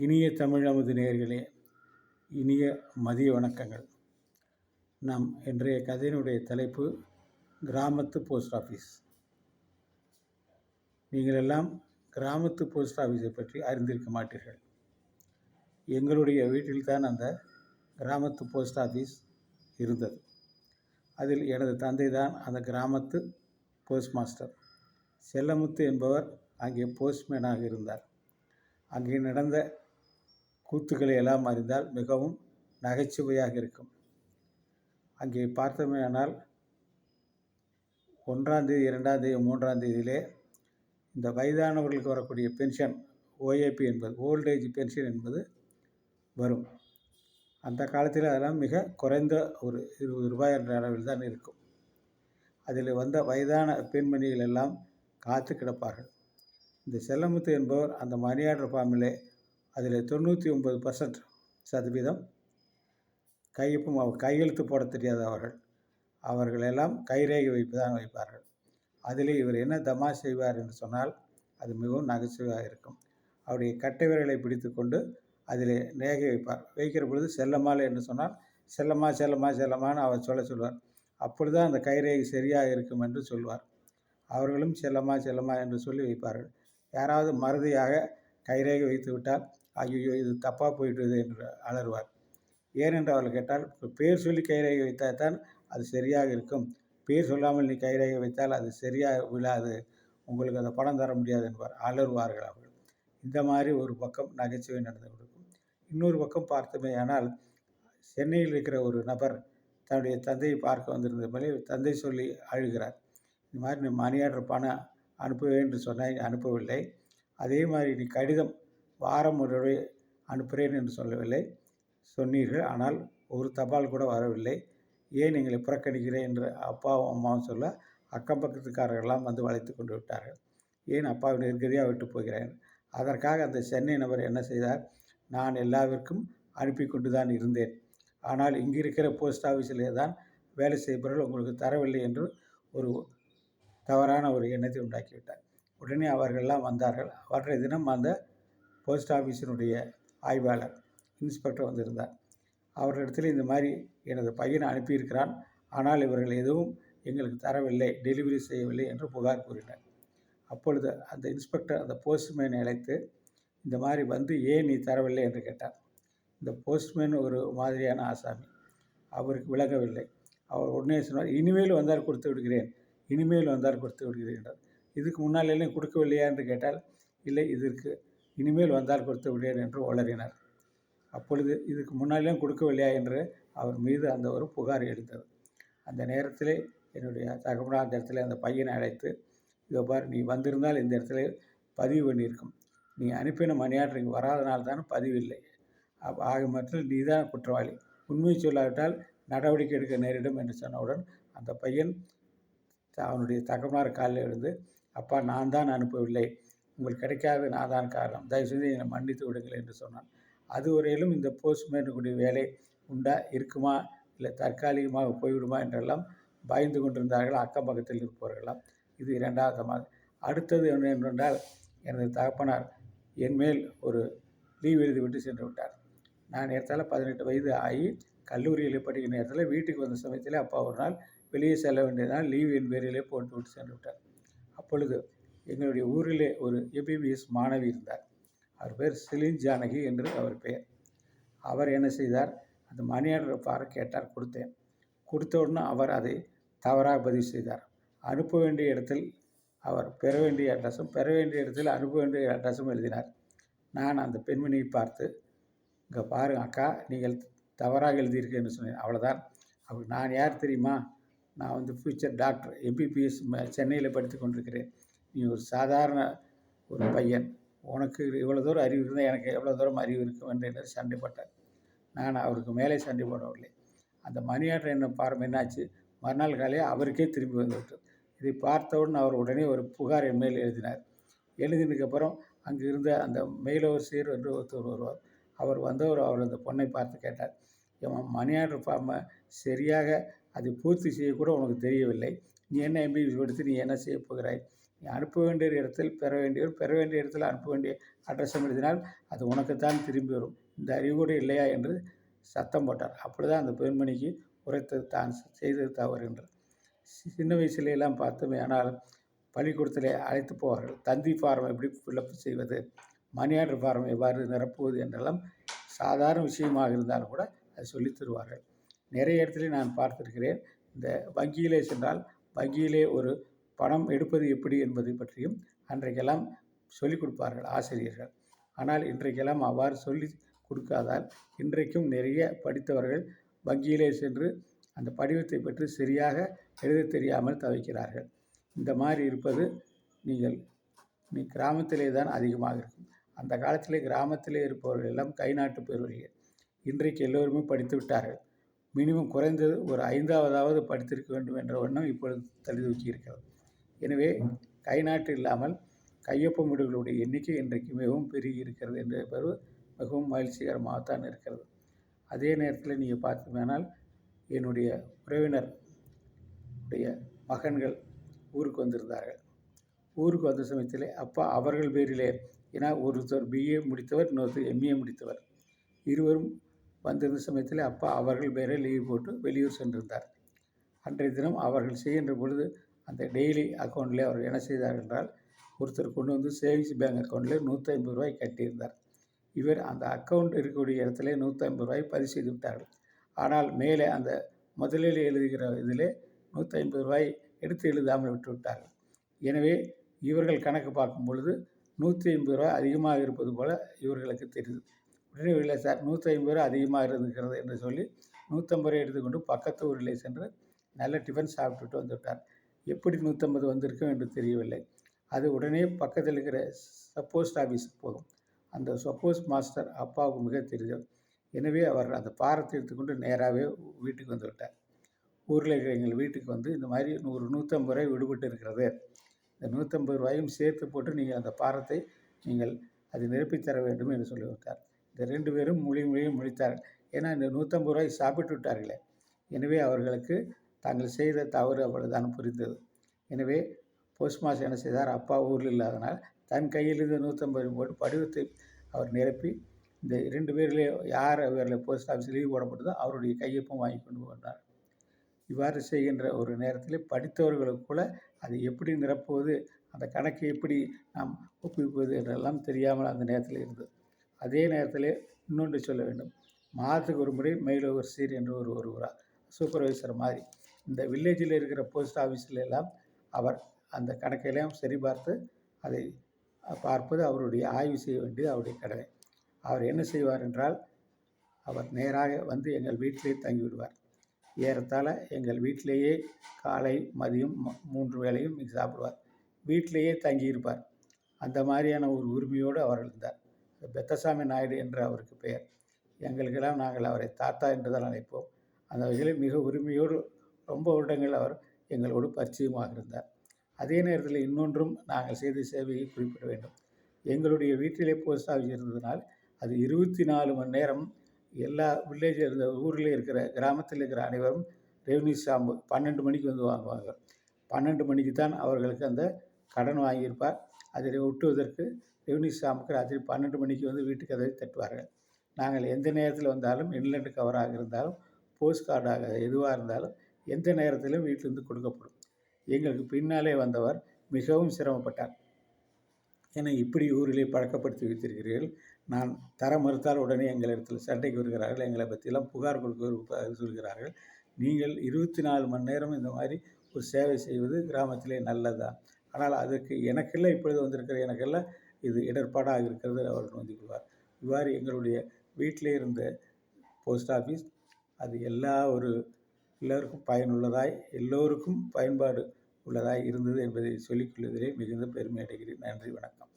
இனிய தமிழ் அமுது இனிய மதிய வணக்கங்கள். நம் இன்றைய கதையினுடைய தலைப்பு கிராமத்து போஸ்ட் ஆஃபீஸ். நீங்கள் எல்லாம் கிராமத்து போஸ்ட் ஆஃபீஸை பற்றி அறிந்திருக்க மாட்டீர்கள். எங்களுடைய வீட்டில்தான் அந்த கிராமத்து போஸ்ட் ஆஃபீஸ் இருந்தது. அதில் எனது தந்தை தான் அந்த கிராமத்து போஸ்ட் மாஸ்டர். செல்லமுத்து என்பவர் அங்கே போஸ்ட்மேனாக இருந்தார். அங்கே நடந்த கூத்துக்களை எல்லாம் அறிந்தால் மிகவும் நகைச்சுவையாக இருக்கும். அங்கே பார்த்தோமேயானால் ஒன்றாம் தேதி இரண்டாம் தேதி மூன்றாம் தேதியிலே இந்த வயதானவர்களுக்கு வரக்கூடிய பென்ஷன் ஓஏபி என்பது ஓல்டேஜ் பென்ஷன் என்பது வரும். அந்த காலத்தில் அதெல்லாம் மிக குறைந்த ஒரு இருபது ரூபாய் என்ற அளவில் தான் இருக்கும். அதில் வந்த வயதான பெண்மணிகள் எல்லாம் காத்து கிடப்பார்கள். இந்த செல்லமுத்து என்பவர் அந்த மணியாடர் ஃபார்மிலே அதில் தொண்ணூற்றி ஒம்பது பர்சன்ட் சதவீதம் கையொப்பம் அவர் கையெழுத்து போட தெரியாத அவர்கள் அவர்கள் எல்லாம் கைரேகை வைப்பு தான் வைப்பார்கள். அதில் இவர் என்ன தமா செய்வார் என்று சொன்னால் அது மிகவும் நகைச்சுவையாக இருக்கும். அவருடைய கட்டை விரலை பிடித்து கொண்டு அதில் ரேகை வைப்பார். வைக்கிற பொழுது செல்லம்மாள் என்று சொன்னால் செல்லம்மா செல்லம்மா செல்லம்மான்னு அவர் சொல்ல சொல்வார் அப்பொழுது தான் அந்த கைரேகை சரியாக இருக்கும் என்று சொல்வார். அவர்களும் செல்லம்மா செல்லம்மா என்று சொல்லி வைப்பார்கள். யாராவது மறதியாக கைரேகை வைத்து விட்டால் ஐயோ இது தப்பாக போயிட்டுது என்று அலறுவார். ஏனென்று அவர்கள் கேட்டால் பேர் சொல்லி கைரேகை வைத்தால் தான் அது சரியாக இருக்கும். பேர் சொல்லாமல் நீ கைரேகை வைத்தால் அது சரியாக விழாது. உங்களுக்கு அந்த பணம் தர முடியாது என்பார். அலறுவார்கள் அவர்கள். இந்த மாதிரி ஒரு பக்கம் நகைச்சுவை நடந்து கொடுக்கும் இன்னொரு பக்கம் பார்த்தோமே ஆனால் சென்னையில் இருக்கிற ஒரு நபர் தன்னுடைய தந்தையை பார்க்க வந்திருந்த போலே தந்தை சொல்லி அழுகிறார். இந்த மாதிரி நீ மணி ஆர்டர் பணம் அனுப்புவேன் என்று சொன்னேன் அனுப்பவில்லை. அதே மாதிரி நீ கடிதம் வாரம் ஒரு அனுப்புகிறேன் என்று சொல்லவில்லை. சொன்னீர்கள். ஆனால் ஒரு தபால் கூட வரவில்லை. ஏன் எங்களை புறக்கணிக்கிறேன் என்று அப்பாவும் அம்மாவும் சொல்ல அக்கம் பக்கத்துக்காரர்கள்லாம் வந்து வளைத்து கொண்டு விட்டார்கள். ஏன் அப்பாவை நிர்கதியாக விட்டு போகிறேன்? அதற்காக அந்த சென்னை நபர் என்ன செய்தார்? நான் எல்லாவிற்கும் அனுப்பி கொண்டு தான் இருந்தேன். ஆனால் இங்கே இருக்கிற போஸ்ட் ஆஃபீஸிலே தான் வேலை செய்பவர்கள் உங்களுக்கு தரவில்லை என்று ஒரு தவறான ஒரு எண்ணத்தை உண்டாக்கிவிட்டார். உடனே அவர்கள்லாம் வந்தார்கள். அவற்றை தினம் அந்த போஸ்ட் ஆஃபீஸினுடைய ஆய்வாளர் இன்ஸ்பெக்டர் வந்திருந்தார். அவர்களிடத்தில் இந்த மாதிரி எனது பையனை அனுப்பியிருக்கிறான். ஆனால் இவர்கள் எதுவும் எங்களுக்கு தரவில்லை டெலிவரி செய்யவில்லை என்று புகார் கூறினர். அப்பொழுது அந்த இன்ஸ்பெக்டர் அந்த போஸ்ட்மேனை அழைத்து இந்த மாதிரி வந்து ஏன் நீ தரவில்லை? என்று கேட்டார். இந்த போஸ்ட்மேன் ஒரு மாதிரியான ஆசாமி. அவருக்கு விளங்கவில்லை. அவர் உடனே சொன்னார் இனிமேல் வந்தால் கொடுத்து விடுகிறேன். இனிமேல் வந்தால் கொடுத்து விடுகிறேன் என்றார். இதுக்கு முன்னால் எல்லாம் கொடுக்கவில்லையா? என்று கேட்டால் இல்லை இதற்கு இனிமேல் வந்தால் கொடுத்து விடுவேன் என்று உளறினார். அப்பொழுது இதுக்கு முன்னாலேயும் கொடுக்கவில்லையா என்று அவர் மீது அந்த ஒரு புகார் எழுந்தது. அந்த நேரத்தில் என்னுடைய தகவலாக அந்த இடத்துல அந்த பையனை அழைத்து இதோ பார் நீ வந்திருந்தால் இந்த இடத்துல பதிவு பண்ணியிருக்கும். நீ அனுப்பின மணி இங்கே வராதனால தானே பதிவு இல்லை. ஆக மொத்தத்தில் நீ தான் குற்றவாளி. உண்மை சொல்லாவிட்டால் நடவடிக்கை எடுக்க நேரிடும் என்று சொன்னவுடன் அந்த பையன் அவனுடைய தகவலார் காலில் எழுந்து அப்பா நான் தான் அனுப்பவில்லை. உங்களுக்கு கிடைக்காத நான் தான் காரணம். தயவுசெய்து என்னை மன்னித்து விடுங்கள் என்று சொன்னான். அது வரையிலும் இந்த போஸ்ட்மேனுக்குரிய வேலை உண்டா இருக்குமா இல்லை தற்காலிகமாக போய்விடுமா என்றெல்லாம் பயந்து கொண்டிருந்தார்கள் அக்கம் பக்கத்தில் இருப்பவர்களாம் இது இரண்டாவது அடுத்தது என்ன என்றால் எனது தகப்பனார் என் மேல் ஒரு லீவ் எழுதிவிட்டு சென்று விட்டார். நான் ஏற்றால பதினெட்டு வயது ஆகி கல்லூரியில் படிக்கிற நேரத்தில் வீட்டுக்கு வந்த சமயத்தில் அப்பா ஒரு நாள் வெளியே செல்ல வேண்டியதனால் லீவ் என் பேரிலே போட்டு விட்டு சென்று விட்டார். அப்பொழுது எங்களுடைய ஊரிலே ஒரு எபிபிஎஸ் மாணவி இருந்தார். அவர் பேர் செலின் ஜானகி என்று அவர் பெயர். அவர் என்ன செய்தார்? அந்த மணி ஆர்டர் பார கேட்டார் கொடுத்தேன். கொடுத்த உடனே அவர் அதை தவறாக பதிவு செய்தார். அனுப்ப வேண்டிய இடத்தில் அவர் பெற வேண்டிய அட்ரஸும் பெற வேண்டிய இடத்தில் அனுப்ப வேண்டிய அட்ரஸும் எழுதினார். நான் அந்த பெண்மணியை பார்த்து இங்கே பாருங்க அக்கா நீங்கள் தவறாக எழுதியிருக்கேன்னு சொன்னேன். அவ்வளோதான் அப்படி நான் யார் தெரியுமா? நான் வந்து ஃப்யூச்சர் டாக்டர் எம்பிபிஎஸ் சென்னையில் படித்து கொண்டிருக்கிறேன். நீ ஒரு சாதாரண ஒரு பையன். உனக்கு இவ்வளோ தூரம் அறிவு இருந்தால் எனக்கு எவ்வளோ தூரம் அறிவு இருக்கும் என்று சண்டை போட்டார் நான் அவருக்கு மேலே சண்டை போடவில்லை. அந்த மணி ஆர்டர் என்ன பாரம் என்னாச்சு? மறுநாள் காலையில் அவருக்கே திரும்பி வந்துவிட்டது. இதை பார்த்தவுடன் அவர் உடனே ஒரு புகார் என் மேல் எழுதினார். எழுதினதுக்கப்புறம் அங்கே இருந்த அந்த சீர் என்று ஒருத்தர் வருவார். அவர் வந்தவர் அவர் அந்த பொண்ணை பார்த்து கேட்டார். என் மணி ஆர்டர் ஃபார்மை சரியாக அதை பூர்த்தி செய்யக்கூட உனக்கு தெரியவில்லை. நீ என்ன எம்பிஎஸ் படுத்து நீ என்ன செய்ய போகிறாய்? அனுப்ப வேண்டிய இடத்தில் பெற வேண்டியவர் பெற வேண்டிய இடத்தில் அனுப்ப வேண்டிய அட்ரஸும் எழுதினால் அது உனக்குத்தான் திரும்பி வரும். இந்த அறிவு கூட இல்லையா என்று சத்தம் போட்டார். அப்பொழுதுதான் அந்த பெண்மணிக்கு உரைத்தது தான் செய்தது தவறு என்று. சி- சின்ன வயசுல எல்லாம் பார்த்தோமே ஆனால் பள்ளிக்கூடத்திலே அழைத்து போவார்கள். தந்தி ஃபார்ம் எப்படி ஃபில்லப் செய்வது மணி ஆர்டர் ஃபார்ம் எவ்வாறு நிரப்புவது என்றெல்லாம் சாதாரண விஷயமாக இருந்தாலும் கூட அதை சொல்லித் தருவார்கள். நிறைய இடத்துல நான் பார்த்திருக்கிறேன். இந்த வங்கியிலே சென்றால் வங்கியிலே ஒரு பணம் எடுப்பது எப்படி என்பதை பற்றியும் அன்றைக்கெல்லாம் சொல்லிக் கொடுப்பார்கள் ஆசிரியர்கள். ஆனால் இன்றைக்கெல்லாம் அவ்வாறு சொல்லி கொடுக்காதால் இன்றைக்கும் நிறைய படித்தவர்கள் வங்கியிலே சென்று அந்த படிவத்தை பற்றி சரியாக எழுதத் தெரியாமல் தவிக்கிறார்கள். இந்த மாதிரி இருப்பது நீங்கள் நீ கிராமத்திலே தான் அதிகமாக இருக்கும். அந்த காலத்திலே கிராமத்திலே இருப்பவர்கள் எல்லாம் கை நாட்டு பெறுவர்கள் இன்றைக்கு எல்லோருமே படித்து விட்டார்கள். மினிமம் குறைந்தது ஒரு ஐந்தாவதாவது படித்திருக்க வேண்டும் என்ற எண்ணம் இப்பொழுது தள்ளி இருக்கிறது. எனவே கை நாட்டு இல்லாமல் கையொப்பமிடுகளுடைய எண்ணிக்கை இன்றைக்கு மிகவும் பெருகி இருக்கிறது என்ற பெரு மிகவும் மகிழ்ச்சிகரமாகத்தான் இருக்கிறது. அதே நேரத்தில் நீங்கள் பார்த்தீங்கன்னால் என்னுடைய உறவினர் உடைய மகன்கள் ஊருக்கு வந்திருந்தார்கள். ஊருக்கு வந்த சமயத்திலே அப்பா அவர்கள் பேரிலே ஏன்னா ஒருத்தர் பிஏ முடித்தவர் இன்னொருத்தர் எம்ஏ முடித்தவர். இருவரும் வந்திருந்த சமயத்தில் அப்பா அவர்கள் பேரை லீவ் போட்டு வெளியூர் சென்றிருந்தார். அன்றைய தினம் அவர்கள் செய்கின்ற பொழுது அந்த டெய்லி அக்கௌண்ட்டில் அவர் என்ன செய்தார் என்றால் ஒருத்தர் கொண்டு வந்து சேவிங்ஸ் பேங்க் அக்கௌண்ட்டில் நூற்றி ஐம்பது ரூபாய் கட்டியிருந்தார். இவர் அந்த அக்கௌண்ட் இருக்கக்கூடிய இடத்துல நூற்றி ஐம்பது ரூபாய் பதிவு செய்து விட்டார்கள். ஆனால் மேலே அந்த முதலில் எழுதுகிற இதில் நூற்றி ஐம்பது ரூபாய் எடுத்து எழுதாமல் விட்டு விட்டார்கள். எனவே இவர்கள் கணக்கு பார்க்கும் பொழுது நூற்றி ஐம்பது ரூபாய் அதிகமாக இருப்பது போல இவர்களுக்கு தெரியுது. உடனே இல்லை சார் நூற்றி ஐம்பது ரூபா அதிகமாக இருந்துக்கிறது என்று சொல்லி நூற்றம்பது ரூபாய் எடுத்துக்கொண்டு பக்கத்து ஊரில் சென்று நல்ல டிஃபன் சாப்பிட்டுட்டு வந்துவிட்டார் எப்படி நூற்றம்பது வந்திருக்கும் என்று தெரியவில்லை. அது உடனே பக்கத்தில் இருக்கிற சப்போஸ்ட் ஆஃபீஸுக்கு போகும். அந்த சப்போஸ் மாஸ்டர் அப்பாவுக்கு மிக தெரிஞ்சவர். எனவே அவர் அந்த பாரத்தை எடுத்துக்கொண்டு நேராகவே வீட்டுக்கு வந்து விட்டார். ஊரில் இருக்கிற எங்கள் வீட்டுக்கு வந்து இந்த மாதிரி நூறு நூற்றம்பது ரூபாய் விடுபட்டு இருக்கிறது. இந்த நூற்றம்பது ரூபாயும் சேர்த்து போட்டு நீங்கள் அந்த பாரத்தை நீங்கள் அதை நிரப்பித் தர வேண்டும் என்று சொல்லிவிட்டார் இந்த ரெண்டு பேரும் மொழி மொழியும் முடித்தார்கள் ஏன்னா இந்த நூற்றம்பது ரூபாய் சாப்பிட்டு விட்டார்களே. எனவே அவர்களுக்கு தாங்கள் செய்த தவறு அவ்வளவுதான் புரிந்தது. எனவே போஸ்ட் மாஸ்டர் என்ன செய்தார்? அப்பா ஊரில் இல்லாதனால் தன் கையிலிருந்து நூற்றம்பது போட்டு படிவத்தை அவர் நிரப்பி இந்த இரண்டு பேரிலே யார் அவரில் போஸ்ட் ஆஃபீஸ் லீவ் போடப்பட்டதோ அவருடைய கையொப்பம் வாங்கி கொண்டு வந்தார். இவ்வாறு செய்கின்ற ஒரு நேரத்தில் படித்தவர்களுக்கு கூட அதை எப்படி நிரப்புவது அந்த கணக்கை எப்படி நாம் ஒப்புவிப்பது என்றெல்லாம் தெரியாமல் அந்த நேரத்தில் இருந்தது. அதே நேரத்தில் இன்னொன்று சொல்ல வேண்டும். மாதத்துக்கு ஒரு முறை மெயில் ஓவர்சீர் என்று ஒரு ஒருவரார் சூப்பர்வைசர் மாதிரி. இந்த வில்லேஜில் இருக்கிற போஸ்ட் ஆஃபீஸில் எல்லாம் அவர் அந்த கணக்கையெல்லாம் சரிபார்த்து அதை பார்ப்பது அவருடைய ஆய்வு செய்ய வேண்டியது அவருடைய கடமை. அவர் என்ன செய்வார் என்றால் அவர் நேராக வந்து எங்கள் வீட்டிலே தங்கி விடுவார். ஏறத்தாழ எங்கள் வீட்டிலேயே காலை மதியம் மூன்று வேளையும் சாப்பிடுவார். வீட்டிலேயே தங்கியிருப்பார் அந்த மாதிரியான ஒரு உரிமையோடு அவர் இருந்தார். பெத்தசாமி நாயுடு என்று அவருக்கு பெயர். எங்களுக்கெல்லாம் நாங்கள் அவரை தாத்தா என்று தான் அழைப்போம். அந்த வகையில் மிக உரிமையோடு ரொம்ப வருடங்கள் அவர் எங்களோடு பரிச்சயமாக இருந்தார். அதே நேரத்தில் இன்னொன்றும் நாங்கள் செய்த சேவையை குறிப்பிட வேண்டும். எங்களுடைய வீட்டிலே போஸ்ட் ஆஃபீஸ் இருந்ததினால் அது இருபத்தி நாலு மணி நேரம் எல்லா வில்லேஜில் இருந்த ஊரில் இருக்கிற கிராமத்தில் இருக்கிற அனைவரும் ரெவன்யூ ஸ்டாம்பு பன்னெண்டு மணிக்கு வந்து வாங்குவாங்க பன்னெண்டு மணிக்கு தான் அவர்களுக்கு அந்த கடன் வாங்கியிருப்பார். அதில் ஒட்டுவதற்கு ரெவன்யூ ஸ்டாம்புக்கு ராத்திரி பன்னெண்டு மணிக்கு வந்து வீட்டு கதவை தட்டுவார்கள். நாங்கள் எந்த நேரத்தில் வந்தாலும் இன்லேண்டு கவராக இருந்தாலும் போஸ்ட் கார்டாக எதுவாக இருந்தாலும் எந்த நேரத்திலும் வீட்டிலிருந்து கொடுக்கப்படும். எங்களுக்கு பின்னாலே வந்தவர் மிகவும் சிரமப்பட்டார். என்னை இப்படி ஊரிலே பழக்கப்படுத்தி வைத்திருக்கிறீர்கள். நான் தர மறுத்தால் உடனே எங்களிடத்தில் சண்டைக்கு வருகிறார்கள். எங்களை பற்றியெல்லாம் புகார் கொடுக்க சொல்கிறார்கள். நீங்கள் இருபத்தி நாலு மணி நேரம் இந்த மாதிரி ஒரு சேவை செய்வது கிராமத்திலே நல்லதுதான் ஆனால் அதற்கு எனக்கெல்லாம் இப்பொழுது வந்திருக்கிற எனக்கெல்லாம் இது இடர்பாடாக இருக்கிறது. அவர் வந்து கொள்வார். இவ்வாறு எங்களுடைய வீட்டிலே இருந்த போஸ்ட் ஆஃபீஸ் அது எல்லா ஒரு எல்லோருக்கும் பயனுள்ளதாய் எல்லோருக்கும் பயன்பாடு உள்ளதாய் இருந்தது என்பதை சொல்லிக்கொள்வதிலே மிகுந்த பெருமை அடைகிறேன். நன்றி வணக்கம்.